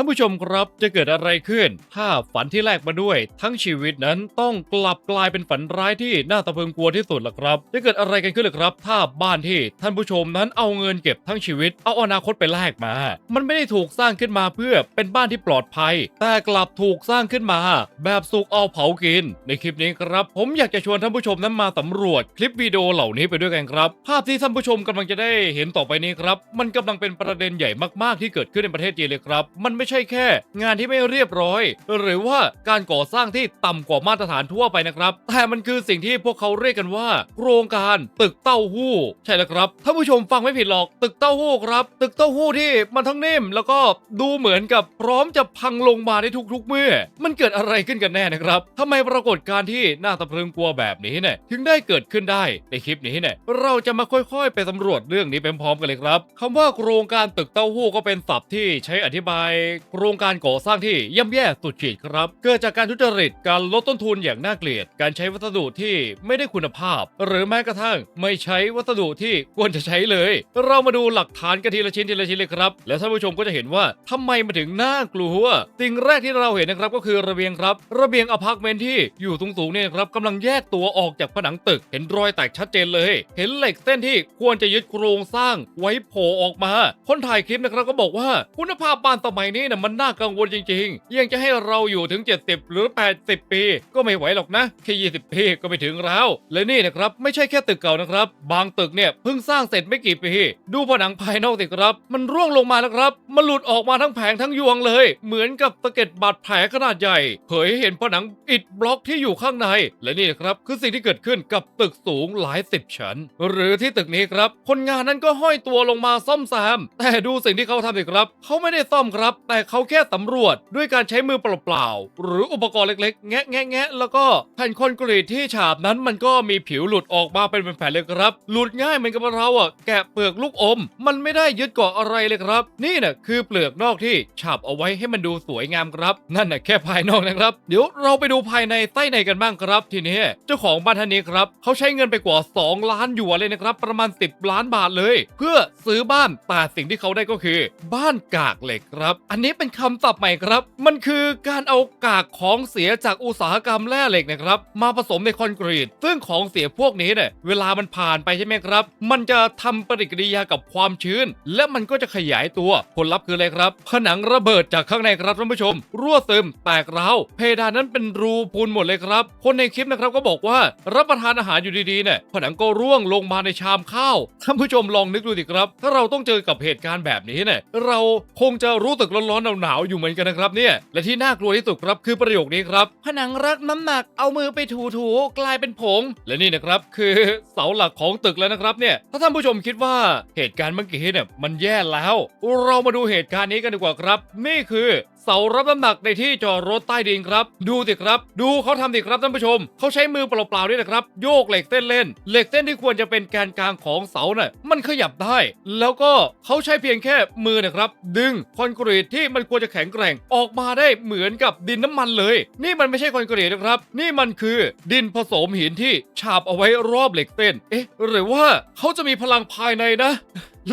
ท่านผู้ชมครับจะเกิดอะไรขึ้น ถ้าฝันที่แลกมาด้วย ทั้งชีวิตนั้นต้องกลับกลายเป็นฝันร้ายที่น่าตะเพิงกลัวที่สุดล่ะครับ จะเกิดอะไรกันขึ้นล่ะครับ ถ้าบ้านที่ท่านผู้ชมนั้นเอาเงินเก็บทั้งชีวิต เอาอนาคตไปแลกมา มันไม่ได้ถูกสร้างขึ้นมาเพื่อเป็นบ้านที่ปลอดภัย แต่กลับถูกสร้างขึ้นมา แบบสุกเอาเผากิน ในคลิปนี้ครับ ผมอยากจะชวนท่านผู้ชมนั้นมาสำรวจคลิปวิดีโอเหล่านี้ไปด้วยกันครับ ภาพที่ท่านผู้ชมกำลังจะได้เห็นต่อไปนี้ครับ มันกำลังเป็นประเด็นใหญ่มากๆที่เกิดขึ้นในประเทศจีนเลยครับ มันไม่ใช่แค่ งานที่ไม่เรียบร้อย หรือว่าการก่อสร้างที่ต่ำกว่ามาตรฐานทั่วไปนะครับ แต่มันคือสิ่งที่พวกเขาเรียกกันว่า โครงการตึกเต้าหู้ ใช่แล้วครับท่านผู้ชมฟังไม่ผิดหรอกตึกเต้าหู้ครับ ตึกเต้าหู้ที่มันทั้งนิ่ม แล้วก็ดูเหมือนกับพร้อมจะพังลงมาในทุกๆเมื่อ มันเกิดอะไรขึ้นกันแน่นะครับทำไมปรากฏการณ์ที่น่าตะพรึงกลัวแบบนี้เนี่ยถึงได้เกิดขึ้นได้ในคลิปนี้เนี่ยเราจะมาค่อยๆ ไปสำรวจเรื่องนี้ไปพร้อมกันเลยครับคำว่าโครงการตึกเต้าหู้ก็เป็นศัพท์ที่ใช้อธิบายโครงการก่อสร้างที่ย่ำแย่สุดขีดครับ เกิดจากการทุจริตการลดต้นทุนอย่างน่าเกลียด การใช้วัสดุที่ไม่ได้คุณภาพ หรือแม้กระทั่งไม่ใช้วัสดุที่ควรจะใช้เลย เรามาดูหลักฐานกันทีละชิ้นทีละชิ้นเลยครับ แล้วท่านผู้ชมก็จะเห็นว่าทำไมมันถึงน่ากลัวสิ่งแรกที่เราเห็นนะครับก็คือระเบียงครับ ระเบียงอพาร์ตเมนต์ที่อยู่สูงๆเนี่ยครับกำลังแยกตัวออกจากผนังตึก เห็นรอยแตกชัดเจนเลย เห็นเหล็กเส้นที่ควรจะยึดโครงสร้างไว้โผล่ออกมา คนถ่ายคลิปนะครับก็บอกว่าคุณภาพบ้านสมัยนี้นะมันน่ากังวลจริงๆ ยังจะให้เราอยู่ถึง 70 หรือ 80 ปี ก็ไม่ไหวหรอกนะ แค่ 20 ปีก็ไม่ถึงแล้ว และนี่นะครับ ไม่ใช่แค่ตึกเก่านะครับ บางตึกเนี่ยเพิ่งสร้างเสร็จไม่กี่ปี ดูผนังภายนอกสิครับ มันร่วงลงมาแล้วครับ มันหลุดออกมาทั้งแผงทั้งยวงเลย เหมือนกับตะเก็ดบาดแผลขนาดใหญ่ เผยให้เห็นผนังอิฐบล็อกที่อยู่ข้างใน และนี่นะครับคือสิ่งที่เกิดขึ้นกับตึกสูงหลายสิบชั้น หรือที่ตึกนี้ครับ คนงานนั้นก็ห้อยตัวลงมาซ่อมแซม แต่ดูสิ่งที่เขาทำสิครับ เขาไม่ได้ซ่อมครับแต่เขาแค่สำรวจด้วยการใช้มือเปล่าๆ หรืออุปกรณ์เล็กๆ แงะแงะแงะแล้วก็แผ่นคอนกรีตที่ฉาบนั้นมันก็มีผิวหลุดออกมาเป็นแผ่นเลยครับ หลุดง่ายเหมือนกับเราอะแกะเปลือกลูกอม มันไม่ได้ยึดเกาะอะไรเลยครับ นี่น่ะคือเปลือกนอกที่ฉาบเอาไว้ให้มันดูสวยงามครับ นั่นน่ะแค่ภายนอกนะครับ เดี๋ยวเราไปดูภายในใต้ในกันบ้างครับ ทีนี้เจ้าของบ้านท่านนี้ครับเขาใช้เงินไปกว่า 2 ล้านหยวนเลยนะครับ ประมาณ 10 ล้านบาทเลย เพื่อซื้อบ้านแต่สิ่งที่เขาได้ก็คือ บ้านกากเหล็กครับอันนี้เป็นคำศัพท์ใหม่ครับ มันคือการเอากากของเสียจากอุตสาหกรรมแร่เหล็กนะครับ มาผสมในคอนกรีต ซึ่งของเสียพวกนี้เนี่ยเวลามันผ่านไปใช่ไหมครับ มันจะทำปฏิกิริยากับความชื้น และมันก็จะขยายตัวผลลัพธ์คืออะไรครับ ผนังระเบิดจากข้างในครับท่านผู้ชม รั่วซึมแตกร้าวเพดานนั้นเป็นรูพูนหมดเลยครับ คนในคลิปนะครับก็บอกว่ารับประทานอาหารอยู่ดีๆเนี่ยผนังก็ร่วงลงมาในชามข้าวท่านผู้ชมลองนึกดูสิครับ ถ้าเราต้องเจอกับเหตุการณ์แบบนี้เนี่ยเราคงจะรู้สึกร้อนๆหนาวๆอยู่เหมือนกันนะครับเนี่ยและที่น่ากลัวที่สุดครับคือประโยคนี้ครับ ผนังรักน้ำหนักเอามือไปถูๆกลายเป็นผง และนี่นะครับคือเสาหลักของตึกแล้วนะครับเนี่ยถ้าท่านผู้ชมคิดว่าเหตุการณ์เมื่อกี้เนี่ยมันแย่แล้ว เรามาดูเหตุการณ์นี้กันดีกว่าครับ นี่คือเสารับน้ำหนักในที่จอดรถใต้ดินครับ ดูสิครับ ดูเขาทำสิครับท่านผู้ชม เขาใช้มือเปล่าๆด้วยนะครับ โยกเหล็กเส้นเล่น เหล็กเส้นที่ควรจะเป็นแกนกลางของเสาเน่ะมันขยับได้ แล้วก็เขาใช้เพียงแค่มือนะครับ ดึงคอนกรีตที่มันควรจะแข็งแกร่งออกมาได้เหมือนกับดินน้ำมันเลย นี่มันไม่ใช่คอนกรีตนะครับ นี่มันคือดินผสมหินที่ฉาบเอาไว้รอบเหล็กเส้น เอ๊ะ หรือว่าเขาจะมีพลังภายในนะ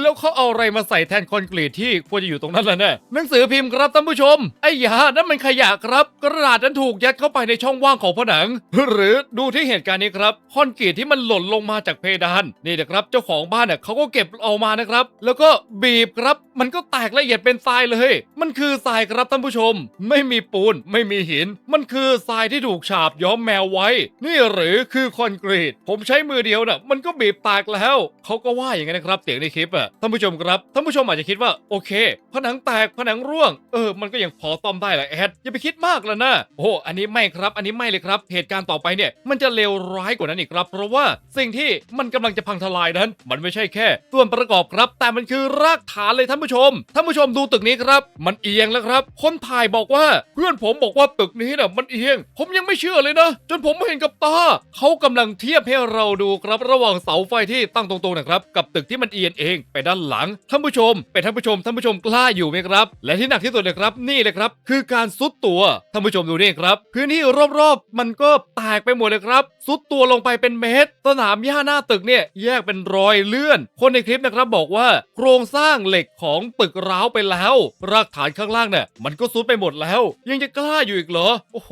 แล้วเขาเอาอะไรมาใส่แทนคอนกรีตที่ควรจะอยู่ตรงนั้นล่ะเนี่ยหนังสือพิมพ์ครับท่านผู้ชม ไอ้ยานั่นมันขยะครับ กระดาษนั้นถูกยัดเข้าไปในช่องว่างของผนัง หรือดูที่เหตุการณ์นี้ครับคอนกรีตที่มันหล่นลงมาจากเพดานนี่นะครับ เจ้าของบ้านเนี่ยเขาก็เก็บเอามานะครับ แล้วก็บีบครับ มันก็แตกละเอียดเป็นทรายเลย มันคือทรายครับท่านผู้ชม ไม่มีปูน ไม่มีหิน มันคือทรายที่ถูกฉาบย้อมแมวไว้ นี่หรือคือคอนกรีต ผมใช้มือเดียวน่ะ มันก็บีบแตกแล้ว เขาก็ว่าอย่างนั้นนะครับเสียงในคลิปอะท่านผู้ชมครับท่านผู้ชมอาจจะคิดว่าโอเคผนังแตกผนังร่วง เออ มันก็ยังพอต้อมได้แหละแอดอย่าไปคิดมากแล้วนะโอ้อันนี้ไม่ครับ อันนี้ไม่เลยครับเหตุการณ์ต่อไปเนี่ย มันจะเลวร้ายกว่านั้นอีกครับ เพราะว่าสิ่งที่มันกำลังจะพังทลายนั้น มันไม่ใช่แค่ส่วนประกอบครับ แต่มันคือรากฐานเลยท่านผู้ชม ท่านผู้ชมดูตึกนี้ครับ มันเอียงแล้วครับ คนถ่ายบอกว่าเพื่อนผมบอกว่าตึกนี้น่ะมันเอียง ผมยังไม่เชื่อเลยนะ จนผมเห็นกับตา เขากำลังเทียบให้เราดูครับ ระหว่างเสาไฟที่ตั้งตรงๆนะครับ กับตึกที่มันเอียงเองไปด้านหลัง ท่านผู้ชมเป็นท่านผู้ชม ท่านผู้ชมกล้าอยู่ไหมครับ และที่หนักที่สุดเลยครับ นี่เลยครับ คือการซุดตัว ท่านผู้ชมดูนี่ครับ พื้นที่รอบๆ มันก็แตกไปหมดเลยครับ ซุดตัวลงไปเป็นเมตร สนามหญ้าหน้าตึกเนี่ยแยกเป็นรอยเลื่อน คนในคลิปนะครับบอกว่า โครงสร้างเหล็กของสองตึกร้าวไปแล้ว รากฐานข้างล่างเนี่ยมันก็ซุดไปหมดแล้ว ยังจะกล้าอยู่อีกเหรอ โอ้โห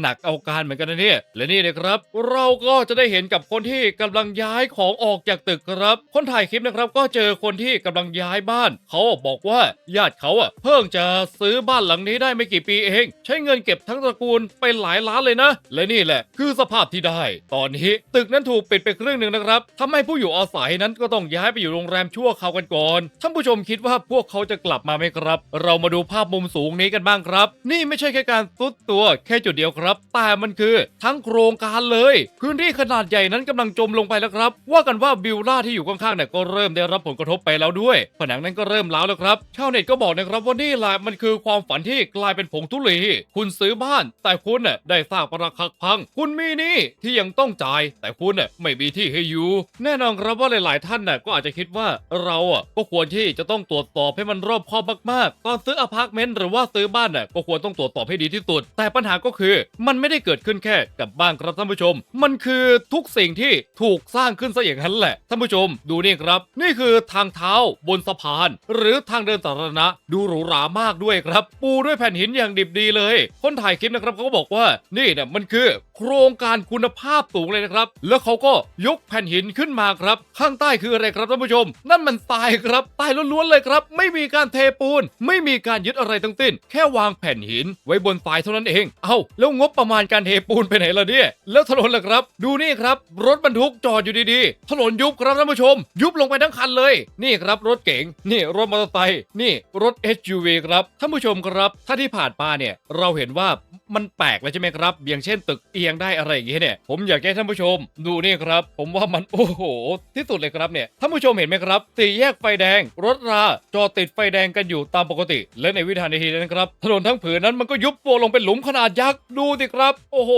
หนักเอาการเหมือนกันนะเนี่ย และนี่นะครับ เราก็จะได้เห็นกับคนที่กำลังย้ายของออกจากตึกครับ คนถ่ายคลิปนะครับก็เจอคนที่กำลังย้ายบ้าน เขาบอกว่าญาติเขาอะเพิ่งจะซื้อบ้านหลังนี้ได้ไม่กี่ปีเอง ใช้เงินเก็บทั้งตระกูลไปหลายล้านเลยนะ และนี่แหละ คือสภาพที่ได้ ตอนนี้ตึกนั้นถูกปิดไปครึ่งหนึ่งนะครับทำให้ผู้อยู่อาศัยนั้นก็ต้องย้ายไปอยู่โรงแรมชั่วคราวกันก่อน ท่านผู้ชมคิดว่าพวกเขาจะกลับมาไหมครับ เรามาดูภาพมุมสูงนี้กันบ้างครับ นี่ไม่ใช่แค่การซุดตัวแค่จุดเดียวครับ แต่มันคือทั้งโครงการเลย พื้นที่ขนาดใหญ่นั้นกำลังจมลงไปแล้วครับ ว่ากันว่าบิลล่าที่อยู่ข้างๆเนี่ยก็เริ่มได้รับผลกระทบไปแล้วด้วย ผนังนั้นก็เริ่มร้าวแล้วครับชาวเน็ตก็บอกนะครับว่านี่แหละมันคือความฝันที่กลายเป็นผงทุลีคุณซื้อบ้าน แต่คุณน่ะได้สร้างปรักหักพัง คุณมีนี่ที่ยังต้องจ่าย แต่คุณน่ะไม่มีที่ให้อยู่แน่นอนครับว่าหลาย ๆ ท่านน่ะก็อาจจะคิดว่าเราอะก็ควรที่จะต้องตรวจสอบให้มันรอบคอบมากๆ ตอนซื้ออพาร์ตเมนต์หรือว่าซื้อบ้านน่ะก็ควรต้องตรวจสอบให้ดีที่สุด แต่ปัญหาก็คือมันไม่ได้เกิดขึ้นแค่กับบ้านครับท่านผู้ชม มันคือทุกสิ่งที่ถูกสร้างขึ้นซะอย่างนั้นแหละท่านผู้ชม ดูนี่ครับ นี่คือทางเท้าบนสะพาน หรือทางเดินสาธารณะดูหรูหรามากด้วยครับ ปูด้วยแผ่นหินอย่างดิบดีเลย คนถ่ายคลิปนะครับเขาก็บอกว่านี่เนี่ยมันคือโครงการคุณภาพสูงเลยนะครับ แล้วเขาก็ยกแผ่นหินขึ้นมาครับ ข้างใต้คืออะไรครับท่านผู้ชม นั่นมันทรายครับทรายล้วนๆเลยครับไม่มีการเทปูน ไม่มีการยึดอะไรทั้งสิ้น แค่วางแผ่นหิน ไว้บนทรายเท่านั้นเอง เอ้าแล้วงบประมาณการเทปูนไปไหนล่ะเนี่ย แล้วถนนล่ะครับ ดูนี่ครับ รถบรรทุกจอดอยู่ดีๆ ถนนยุบครับท่านผู้ชม ยุบลงไปทั้งคันเลย นี่ครับรถเก๋ง นี่รถมอเตอร์ไซค์ นี่รถ SUV ครับ ท่านผู้ชมครับ ถ้าที่ผ่านมาเนี่ย เราเห็นว่า มันแปลกเลยใช่ไหมครับ อย่างเช่นตึกเอียงได้อะไรอย่างเงี้ยเนี่ย ผมอยากให้ท่านผู้ชม ดูนี่ครับ ผมว่ามันโอ้โห ที่สุดเลยครับเนี่ย ท่านผู้ชมเห็นไหมครับสี่แยกไฟแดง รถราจอติดไฟแดงกันอยู่ตามปกติ และในวินาทีนั้นครับ ถนนทั้งผืนนั้นมันก็ยุบตัวลงเป็นหลุมขนาดยักษ์ ดูสิครับ โอ้โห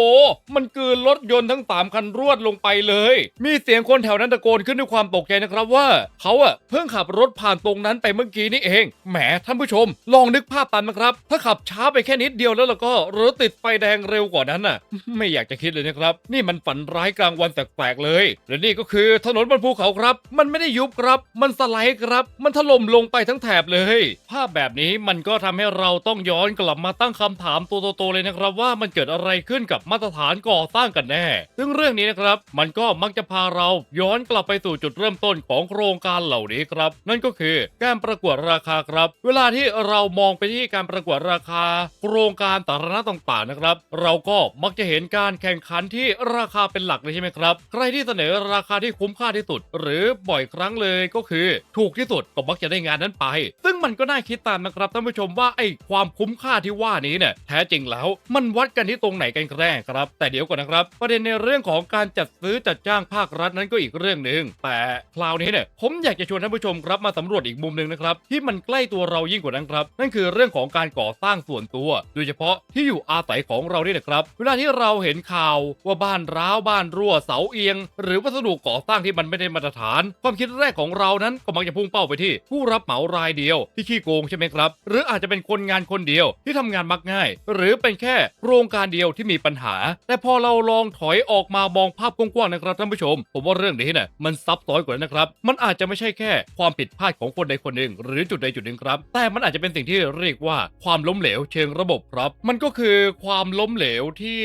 มันกืนรถยนต์ทั้งสามคันรวดลงไปเลย มีเสียงคนแถวนั้นตะโกนขึ้นด้วยความตกใจนะครับว่าเขาอะเพิ่งขับรถผ่านตรงนั้นไปเมื่อกี้นี่เอง แหมท่านผู้ชม ลองนึกภาพตามนะครับ ถ้าขับช้าไปแค่นิดเดียวแล้วแล้วก็รถติดไฟแดงเร็วกว่านั้นน่ะ ไม่อยากจะคิดเลยนะครับ นี่มันฝันร้ายกลางวันแปลกๆเลย และนี่ก็คือถนนบนภูเขาครับ มันไม่ได้ยุบครับ มันสไลด์ครับ มันถล่มลงไปทั้งแถบเลย ภาพแบบนี้มันก็ทำให้เราต้องย้อนกลับมาตั้งคำถามตัวโตๆเลยนะครับ ว่ามันเกิดอะไรขึ้นกับมาตรฐานก่อสร้างกันแน่ ซึ่งเรื่องนี้นะครับ มันก็มักจะพาเราย้อนกลับไปสู่จุดเริ่มต้นของโครงการเหล่านี้ครับ นั่นก็คือการประกวดราคาครับ เวลาที่เรามองไปที่การประกวดราคา โครงการสาธารณะต่างๆนะครับ เราก็มักจะเห็นการแข่งขันที่ราคาเป็นหลักเลยใช่ไหมครับ ใครที่เสนอราคาที่คุ้มค่าที่สุด หรือบ่อยครั้งเลยก็คือ ถูกที่สุดก็มักจะได้งานนั้นไป ซึ่งมันก็น่าคิดตามนะครับท่านผู้ชมว่าไอ้ความคุ้มค่าที่ว่านี้เนี่ยแท้จริงแล้วมันวัดกันที่ตรงไหนกันแน่ครับ แต่เดี๋ยวก่อนนะครับ ประเด็นในเรื่องของการจัดซื้อจัดจ้างภาครัฐนั้นก็อีกเรื่องหนึ่งแต่คราวนี้เนี่ยผมอยากจะชวนท่านผู้ชมครับมาสำรวจอีกมุมหนึ่งนะครับที่มันใกล้ตัวเรายิ่งกว่านั้นครับ นั่นคือเรื่องของการก่อสร้างส่วนตัว โดยเฉพาะที่อยู่อาศัยของเรานี่นะครับ เวลาที่เราเห็นข่าวว่าบ้านร้าวบ้านรั่วเสาเอียง หรือวัสดุก่อสร้างที่มันไม่ได้มาตรฐาน ความคิดแรกของเรานั้นก็มักจะพุ่งเป้าไปที่ ผู้รับเหมารายเดียวที่ขี้โกงใช่ไหมครับ หรืออาจจะเป็นคนงานคนเดียวที่ทำงานมักง่าย หรือเป็นแค่โครงการเดียวที่มีปัญหา แต่พอเราลองถอยออกมามองภาพกว้างๆนะครับท่านผู้ชม ผมว่าเรื่องนี้เนี่ยมันซับซ้อนกว่านั้นนะครับ มันอาจจะไม่ใช่แค่ความผิดพลาดของคนใดคนหนึ่ง หรือจุดใดจุดหนึ่งครับ แต่มันอาจจะเป็นสิ่งที่เรียกว่าความล้มเหลวเชิงระบบครับ มันก็คือความล้มเหลวที่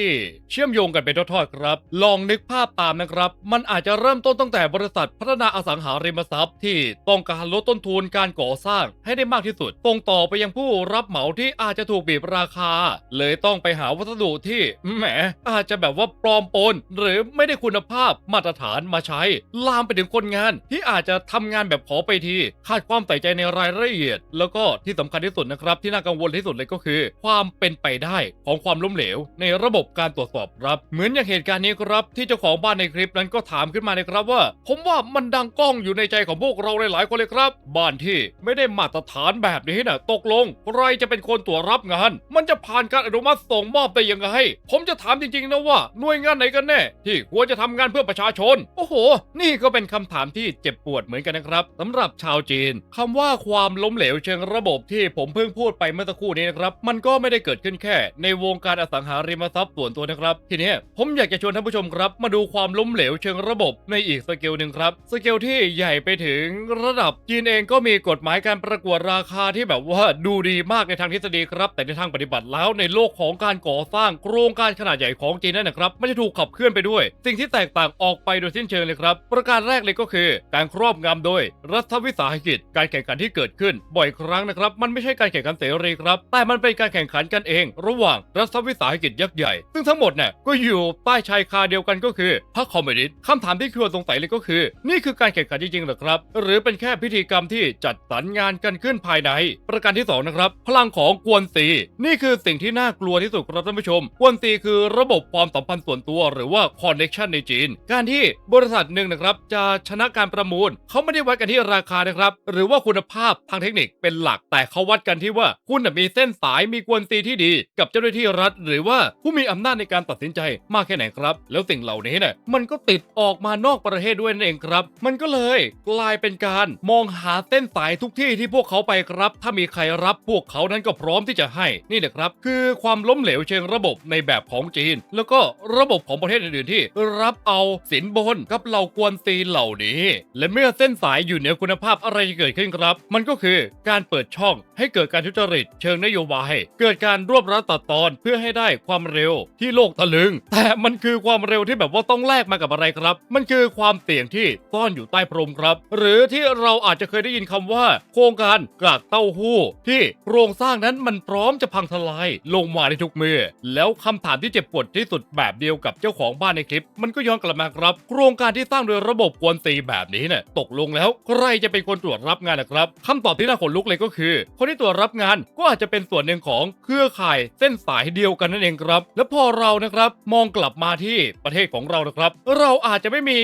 เชื่อมโยงกันเป็นทอดๆครับ ลองนึกภาพตามนะครับ มันอาจจะเริ่มต้นตั้งแต่บริษัทพัฒนาอสังหาริมทรัพย์ ที่ต้องการลดต้นทุนการก่อสร้างให้ได้มากที่สุดตรงต่อไปยังผู้รับเหมาที่อาจจะถูกบีบราคา เลยต้องไปหาวัสดุที่แหมอาจจะแบบว่าปลอมปน หรือไม่ได้คุณภาพมาตรฐานมาใช้ ลามไปถึงคนงาน ที่อาจจะทำงานแบบขอไปทีขาดความใส่ใจในรายละเอียด แล้วก็ที่สำคัญที่สุดนะครับ ที่น่ากังวลที่สุดเลยก็คือ ความเป็นไปได้ขของความล้มเหลว ในระบบการตรวจสอบครับ เหมือนอย่างเหตุการณ์นี้ครับที่เจ้าของบ้านในคลิปนั้นก็ถามขึ้นมาเลยครับว่า ผมว่ามันดังก้องอยู่ในใจของพวกเราหลายๆคนเลยครับ บ้านที่ไม่ได้มาตรฐานแบบนี้นะตกลงใครจะเป็นคนตรวจรับงาน มันจะผ่านการอนุมัติส่งมอบได้ยังไงผมจะถามจริงๆนะว่าหน่วยงานไหนกันแน่ ที่ควรจะทำงานเพื่อประชาชน โอ้โห นี่ก็เป็นคำถามที่เจ็บปวดเหมือนกันนะครับสำหรับชาวจีนคำว่าความล้มเหลวเชิงระบบที่ผมเพิ่งพูดไปเมื่อสักครู่นี้นะครับ มันก็ไม่ได้เกิดขึ้นแค่ ในวงการอสังหาริมทรัพย์ส่วนตัวนะครับ ทีนี้ผมอยากจะชวนท่านผู้ชมครับ มาดูความล้มเหลวเชิงระบบในอีกสเกลหนึ่งครับสเกลที่ใหญ่ไปถึงระดับจีนเองก็มีกฎหมายการประกวดราคาที่แบบว่าดูดีมากในทางทฤษฎีครับ แต่ในทางปฏิบัติแล้วในโลกของการก่อสร้างโครงการขนาดใหญ่ของจีนนั่นนะครับไมันจะถูกขับเคลื่อนไปด้วย สิ่งที่แตกต่างออกไปโดยสิ้นเชิงเลยครับ ประการแรกเลยก็คือ การครอบงำโดยรัฐวิสาหกิจ การแข่งขันที่เกิดขึ้น บ่อยครั้งนะครับ มันไม่ใช่การแข่งขันเสรีครับ แต่มันเป็นการแข่งขันกันเอง ระหว่างรัฐวิสาหกิจยักษ์ใหญ่ ซึ่งทั้งหมดเนี่ยก็อยู่ใต้ชายคาเดียวกันก็คือพรรคคอมมิวนิสต์คำถามที่ควรสงสัยเลยก็คือ นี่คือการแข่งขันจริงๆหรือครับ หรือเป็นแค่พิธีกรรมที่จัดสรรงานกันขึ้นภายใน ประการที่สองนะครับพลังของกวนตีนี่คือสิ่งที่น่ากลัวที่สุดครับท่านผู้ชม กวนตีคือระบบความสัมพันธ์ส่วนตัว หรือว่าคอนเน t ชันในจีน การที่บริษัทหนึ่งนะครับจะชนะการประมูลเขาไม่ได้วัดกันที่ราคานะครับหรือว่าคุณภาพทางเทคนิคเป็นหลัก แต่เขาวัดกันที่ว่าคุณมีเส้นสายมีกวนตีที่ดี กับเจ้าหน้าที่รัฐ หรือว่าผู้มีอำนาจในการตัดสินใจมากแค่ไหนครับ แล้วสิ่งเหล่านี้เนี่ยมันก็ติดออกมานอกประเทศด้วยนั่นเองครับ มันก็เลยกลายเป็นการมองหาเส้นสายทุกที่ที่พวกเขาไปครับ ถ้ามีใครรับพวกเขานั้นก็พร้อมที่จะให้นี่แหละครับ คือความล้มเหลวเชิงระบบในแบบของจีน แล้วก็ระบบของประเทศอื่นๆที่ รับเอาสินบนกับเหล่ากวนตีนเหล่านี้ และเมื่อเส้นสายอยู่เหนือคุณภาพอะไรจะเกิดขึ้นครับ มันก็คือการเปิดช่องให้เกิดการทุจริต เชิงนโยบาย เกิดการรวบรัดตัดตอนเพื่อให้ได้ความเร็วที่โลกตะลึง แต่มันคือความเร็วที่แบบว่าต้องแลกมากับอะไรครับ มันคือความเสี่ยงที่ซ่อนอยู่ใต้พรมครับ หรือที่เราอาจจะเคยได้ยินคำว่า โครงการกากเต้าหู้ ที่โครงสร้างนั้นมันพร้อมจะพังทลายลงมาในทุกเมื่อแล้วคำถามที่เจ็บปวดที่สุดแบบเดียวกับเจ้าของบ้านในคลิป มันก็ย้อนกลับมาครับ โครงการที่สร้างโดยระบบกวนตีแบบนี้เนี่ยตกลงแล้วใครจะเป็นคนตรวจรับงานนะครับคำตอบที่น่าขนลุกเลยก็คือ คนที่ตรวจรับงานก็อาจจะเป็นส่วนหนึ่งของเครือข่ายเส้นสายเดียวกันนั่นเองครับ และพอเรานะครับมองกลับมาที่ประเทศของเรานะครับ เราอาจจะไม่มี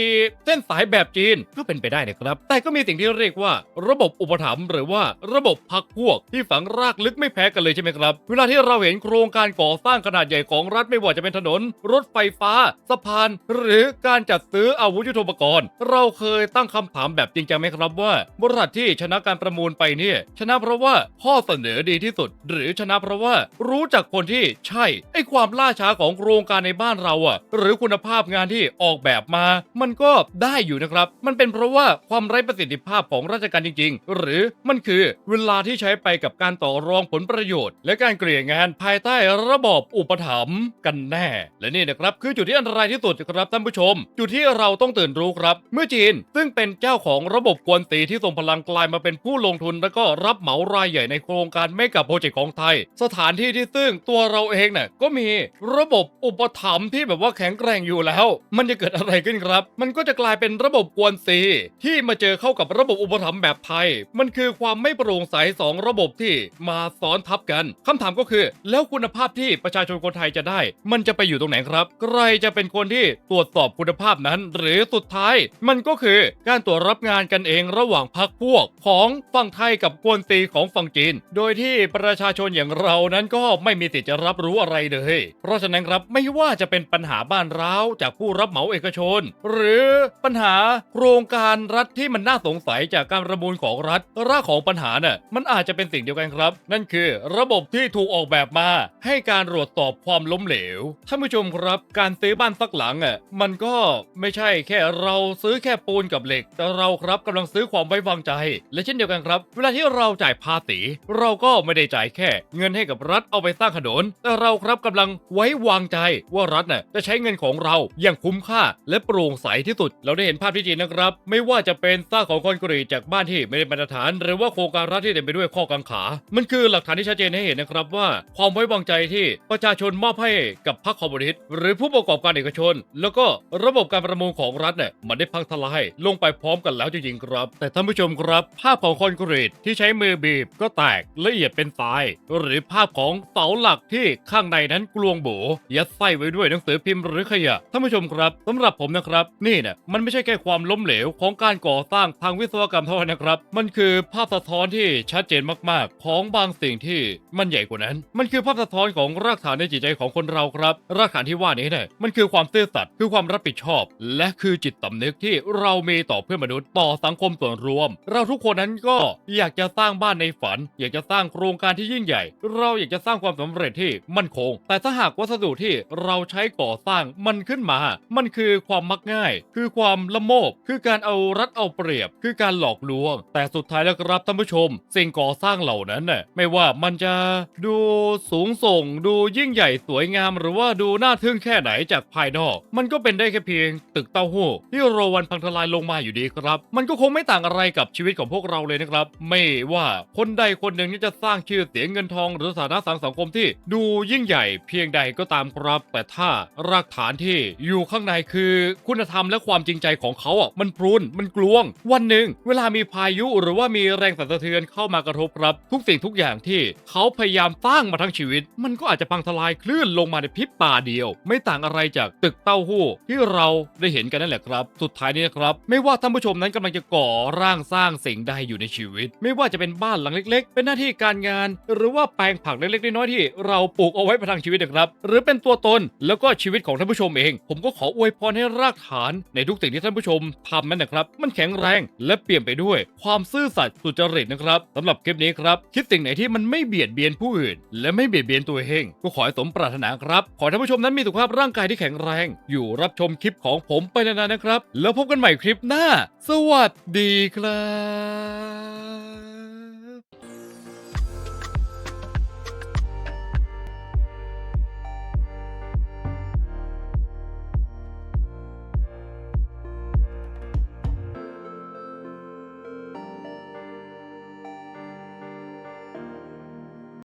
เส้นสายแบบจีนก็เป็นไปได้นะครับ แต่ก็มีสิ่งที่เรียกว่า ระบบอุปถัมภ์หรือว่าระบบพักพวกที่ฝังรากลึกไม่แพ้กันเลยใช่ไหมครับ เวลาที่เราเห็นโครงการก่อสร้างขนาดใหญ่ของรัฐไม่ว่าจะเป็นถนน รถไฟฟ้า สะพาน หรือการจัดซื้ออาวุธยุทโธปกรณ์ เราเคยตั้งคำถามแบบจริงจังไหมครับว่าบริษัทที่ชนะการประมูลไปเนี่ยชนะเพราะว่าข้อเสนอดีที่สุด หรือชนะเพราะว่ารู้จักคนที่ใช่ ไอ้ความล่าช้าของโครงการในบ้านเราอะหรือคุณภาพงานที่ออกแบบมา มันก็ได้อยู่นะครับ มันเป็นเพราะว่าความไร้ประสิทธิภาพของราชการจริง ๆ หรือมันคือเวลาที่ใช้ไปกับการต่อรองผลประโยชน์ และการเกลี่ยงานภายใต้ระบอบอุปถัมภ์กันแน่ และนี่นะครับ คือจุดที่อันตรายที่สุดครับท่านผู้ชม จุดที่เราต้องตื่นรู้ครับ เมื่อจีนซึ่งเป็นเจ้าของระบบกวนตีที่ทรงพลังกลายมาเป็นผู้ลงทุน และก็รับเหมารายใหญ่ในโครงการเมกะโปรเจกต์ของไทย สถานที่ที่ซึ่งตัวเราเองเนี่ยก็มีระบบอุปถัมภ์ที่แบบว่าแข็งแกร่งอยู่แล้ว มันจะเกิดอะไรขึ้นครับ มันก็จะกลายเป็นระบบกวนตีที่มาเจอเข้ากับระบบอุปถัมภ์แบบไทย มันคือความไม่โปร่งใสสองระบบที่มาซ้อนทับกันคำถามก็คือ แล้วคุณภาพที่ประชาชนคนไทยจะได้ มันจะไปอยู่ตรงไหนครับ ใครจะเป็นคนที่ตรวจสอบคุณภาพนั้น หรือสุดท้าย มันก็คือการตรวจรับงานกันเองระหว่างพักพวก ของฝั่งไทยกับกวนตีของฝั่งจีน โดยที่ประชาชนอย่างเรานั้นก็ไม่มีสิทธิ์จะรับรู้อะไรเลย เพราะฉะนั้นครับไม่ว่าจะเป็นปัญหาบ้านร้าวจากผู้รับเหมาเอกชน หรือปัญหาโครงการรัฐที่มันน่าสงสัยจากการประมูลของรัฐรากของปัญหาน่ะมันอาจจะเป็นสิ่งเดียวกันครับ นั่นคือระบบที่ถูกออกแบบมา ให้การตรวจสอบความล้มเหลวท่านผู้ชมครับการซื้อบ้านสักหลังอะมันก็ไม่ใช่แค่เราซื้อแค่ปูนกับเหล็ก แต่เราครับกำลังซื้อความไว้วางใจ และเช่นเดียวกันครับ เวลาที่เราจ่ายภาษี เราก็ไม่ได้จ่ายแค่ เงินให้กับรัฐเอาไปสร้างถนนแต่เราครับกำลังไว้วางใจว่ารัฐน่ะจะใช้เงินของเราอย่างคุ้มค่าและโปร่งใสที่สุด เราได้เห็นภาพที่จีนนะครับ ไม่ว่าจะเป็นสร้างของคอนกรีตจากบ้านที่ไม่ได้มาตรฐาน หรือว่าโครงการรัฐที่เต็มไปด้วยข้อกังขา มันคือหลักฐานที่ชัดเจนให้เห็นนะครับว่า ความไว้วางใจที่ประชาชนมอบให้กับพรรคคอมมิวนิสต์หรือผู้ประกอบการเอกชน แล้วก็ระบบการประมูลของรัฐเนี่ยมันได้พังทลายลงไปพร้อมกันแล้วจริงๆครับ แต่ท่านผู้ชมครับ ภาพของคอนกรีตที่ใช้มือบีบก็แตกละเอียดเป็นทราย หรือภาพของเสาหลักที่ที่ข้างในนั้นกลวงโบยัดไส้ไว้ด้วยหนังสือพิมพ์หรือขยะท่านผู้ชมครับสำหรับผมนะครับ นี่เนี่ยมันไม่ใช่แค่ความล้มเหลวของการก่อสร้างทางวิศวกรรมเท่านั้นนะครับ มันคือภาพสะท้อนที่ชัดเจนมากๆ ของบางสิ่งที่มันใหญ่กว่านั้น มันคือภาพสะท้อนของรากฐานในจิตใจของคนเราครับ รากฐานที่ว่านี้เนี่ยมันคือความซื่อสัตย์คือความรับผิดชอบ และคือจิตสำนึกที่เรามีต่อเพื่อนมนุษย์ต่อสังคมส่วนรวม เราทุกคนนั้นก็อยากจะสร้างบ้านในฝัน อยากจะสร้างโครงการที่ยิ่งใหญ่ เราอยากจะสร้างความสำเร็จที่มั่นคง แต่ถ้าหากวัสดุที่เราใช้ก่อสร้างมันขึ้นมา มันคือความมักง่าย คือความละโมบ คือการเอารัดเอาเปรียบ คือการหลอกลวง แต่สุดท้ายแล้วครับท่านผู้ชม สิ่งก่อสร้างเหล่านั้นน่ะไม่ว่ามันจะดูสูงส่ง ดูยิ่งใหญ่สวยงาม หรือว่าดูน่าทึ่งแค่ไหนจากภายนอก มันก็เป็นได้แค่เพียง ตึกเต้าหู้ที่โรวันพังทลายลงมาอยู่ดีครับ มันก็คงไม่ต่างอะไรกับชีวิตของพวกเราเลยนะครับ ไม่ว่าคนใดคนหนึ่งที่จะสร้างชื่อเสียงเงินทอง หรือสถานะสังคมที่ดูยิ่งใหญ่เพียงใดก็ตามครับ แต่ถ้ารากฐานที่อยู่ข้างในคือคุณธรรมและความจริงใจของเขาอะมันพรุนมันกลวง วันหนึ่ง เวลามีพายุหรือว่ามีแรงสั่นสะเทือนเข้ามากระทบครับ ทุกสิ่งทุกอย่างที่เขาพยายามสร้างมาทั้งชีวิต มันก็อาจจะพังทลายคลื่นลงมาในพริบตาเดียว ไม่ต่างอะไรจากตึกเต้าหู้ที่เราได้เห็นกันนั่นแหละครับ สุดท้ายนี้นะครับ ไม่ว่าท่านผู้ชมนั้นกำลังจะก่อร่างสร้างสิ่งใดอยู่ในชีวิต ไม่ว่าจะเป็นบ้านหลังเล็ก ๆ เป็นหน้าที่การงาน หรือว่าแปลงผักเล็กๆน้อยๆที่เราปลูกเอาไว้ประทังชีวิตนะครับ หรือเป็นตัวตนแล้วก็ชีวิตของท่านผู้ชมเอง ผมก็ขออวยพรให้รากฐานในทุกสิ่งที่ท่านผู้ชมทำนั่นนะครับ มันแข็งแรงและเปลี่ยนไปด้วย ความซื่อสัตย์สุจริตนะครับสำหรับคลิปนี้ครับ คิดสิ่งไหนที่มันไม่เบียดเบียนผู้อื่น และไม่เบียดเบียนตัวเองก็ขอให้สมปรารถนาครับ ขอท่านผู้ชมนั้นมีสุขภาพร่างกายที่แข็งแรง อยู่รับชมคลิปของผมไปนานๆนะครับ แล้วพบกันใหม่คลิปหน้า สวัสดีครับ